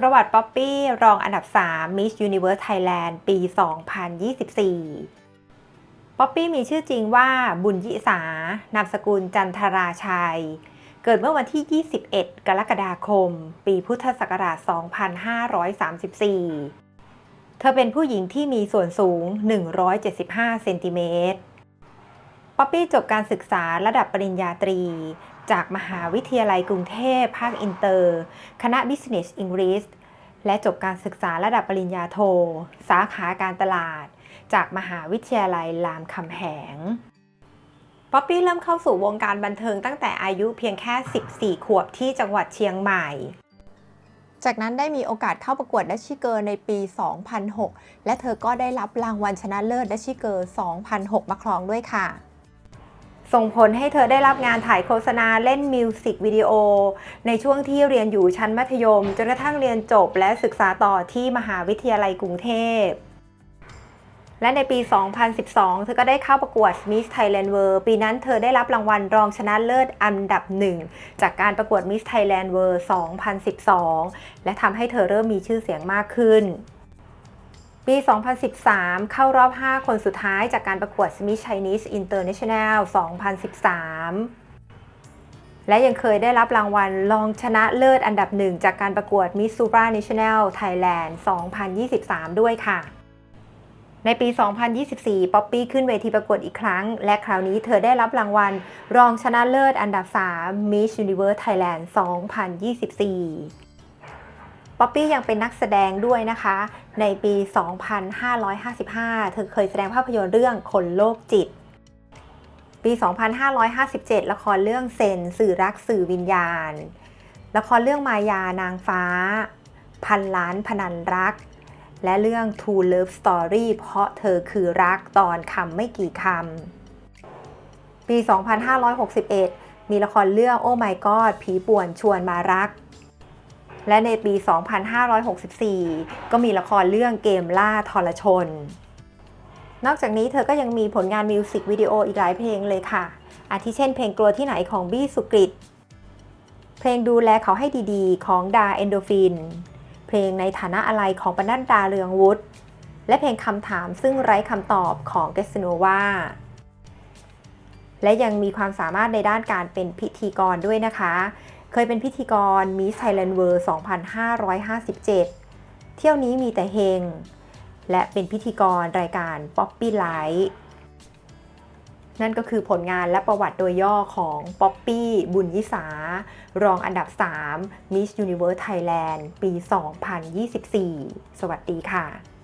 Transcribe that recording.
ประวัติป๊อปปี้รองอันดับ 3 Miss Universe Thailand ปี 2024 ป๊อปปี้มีชื่อจริงว่าบุญยิสา นามสกุลจันทราชัย เกิดเมื่อวันที่ 21 กรกฎาคม ปีพุทธศักราช 2534 เธอเป็นผู้หญิงที่มีส่วนสูง 175 เซนติเมตร ป๊อปปี้จบการศึกษาระดับปริญญาตรี จากมหาวิทยาลัยกรุงเทพ ภาคอินเตอร์ คณะ Business English และจบการศึกษาระดับปริญญาโท สาขาการตลาด จากมหาวิทยาลัยรามคำแหง ป๊อปปี้เริ่มเข้าสู่วงการบันเทิงตั้งแต่อายุเพียงแค่ 14 ขวบที่จังหวัดเชียงใหม่ จากนั้นได้มีโอกาสเข้าประกวดดัชชิเกอร์ในปี 2006 และเธอก็ได้รับรางวัลชนะเลิศดัชชิเกอร์ 2006 มาครองด้วยค่ะ ส่งผลให้เธอได้รับงานถ่ายโฆษณาเล่นมิวสิกวิดีโอ ในช่วงที่เรียนอยู่ชั้นมัธยม จนกระทั่งเรียนจบและศึกษาต่อที่มหาวิทยาลัยกรุงเทพ และในปี 2012 เธอก็ได้เข้าประกวด Miss Thailand World ปีนั้นเธอได้รับรางวัลรองชนะเลิศอันดับหนึ่งจากการประกวด Miss Thailand World 2012 และทำให้เธอเริ่มมีชื่อเสียงมากขึ้น ปี 2013 เข้ารอบ 5 คนสุดท้ายจากการประกวด Miss Chinese International 2013 และยังเคยได้รับรางวัลรองชนะเลิศอันดับหนึ่งจากการประกวด Miss Supranational Thailand 2023 ด้วยค่ะ ในปี 2024 ป๊อปปี้ขึ้นเวทีประกวดอีกครั้ง และคราวนี้เธอได้รับรางวัลรองชนะเลิศอันดับ 3 Miss Universe Thailand 2024 ป๊อปปี้ยังเป็นนักแสดงด้วยนะคะ ในปี 2555 เธอเคยแสดงภาพยนตร์เรื่องคนโรคจิต ปี 2557 ละครเรื่องเซนสื่อรักสื่อวิญญาณ ละครเรื่องมายานางฟ้า พันล้านพนันรัก และเรื่อง True Love Story เพราะเธอคือรักตอนคำไม่กี่คำ ปี 2561 มีละครเรื่อง Oh My God ผีป่วนชวนมารัก และในปี 2564 ก็มีละครเรื่องเกมล่าทรชน นอกจากนี้เธอก็ยังมีผลงานมิวสิกวิดีโออีกหลายเพลงเลยค่ะ อาทิเช่นเพลงกลัวที่ไหนของบี้สุกริต เพลงดูแลเขาให้ดีๆ ของดาเอนโดฟิน เพลงในฐานะอะไรของปนัดดาเรืองวุฒิ และเพลงคำถามซึ่งไร้คำตอบของเกสโนวาและยังมีความสามารถในด้านการเป็นพิธีกรด้วยนะคะ เคยเป็นพิธีกร Miss Thailand World 2557 เที่ยวนี้มีแต่เฮง และเป็นพิธีกรรายการ Poppy Light นั่นก็คือผลงานและประวัติโดยย่อของป๊อปปี้บุญยิสา รองอันดับ 3 Miss Universe Thailand ปี 2024 สวัสดีค่ะ